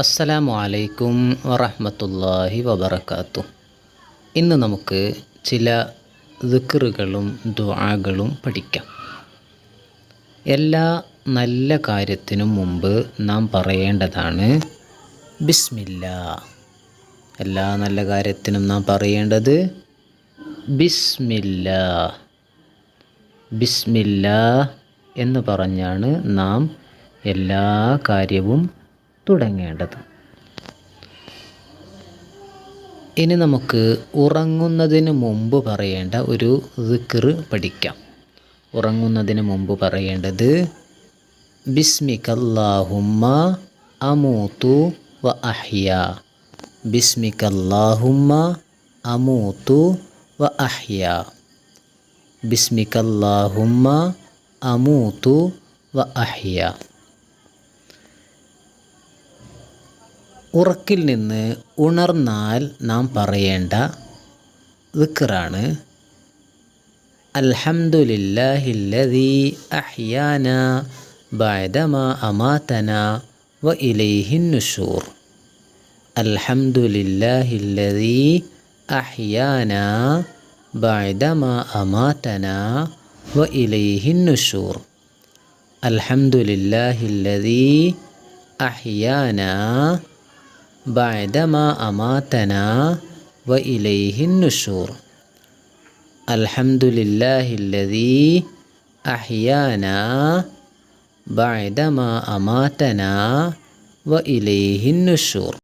അസ്സലാമു അലൈക്കും വറഹമത്തല്ലാഹി വബർക്കാത്തു ഇന്ന് നമുക്ക് ചില ദിക്റുകളും ദുആകളും പഠിക്കാം. എല്ലാ നല്ല കാര്യത്തിനും മുമ്പ് നാം പറയേണ്ടതാണ് ബിസ്മില്ല. എല്ലാ നല്ല കാര്യത്തിനും നാം പറയേണ്ടത് ബിസ്മില്ല. ബിസ്മില്ല എന്ന് പറഞ്ഞാണ് നാം എല്ലാ കാര്യവും തുടങ്ങേണ്ടത്. ഇനി നമുക്ക് ഉറങ്ങുന്നതിന് മുമ്പ് പറയേണ്ട ഒരു ദിക്ർ പഠിക്കാം. ഉറങ്ങുന്നതിന് മുമ്പ് പറയേണ്ടത് ബിസ്മിക്കല്ലാഹുമ്മ അമൂത്തു വ അഹ്യ. ബിസ്മിക്കല്ലാഹുമ്മ അമൂത്തു വ അഹ്യ. ബിസ്മിക്കല്ലാഹുമ്മ അമൂത്തു വ അഹ്യ. ഉറക്കിൽ നിന്ന് ഉണർന്നാൽ നാം പറയേണ്ട ദിക്കറാണ് അൽഹംദുലില്ലാഹില്ലദീ അഹ്യാന ബഅദമ അമാതന വ ഇലൈഹിൻ നുഷൂർ. അൽഹംദുലില്ലാഹില്ലദീ അഹ്യാന ബഅദമ അമാതന വ ഇലൈഹിൻ നുഷൂർ. അൽഹംദുലില്ലാഹില്ലദീ അഹ്യാന بعدما أماتنا وإليه النشور. الحمد لله الذي أحيانا بعدما أماتنا وإليه النشور.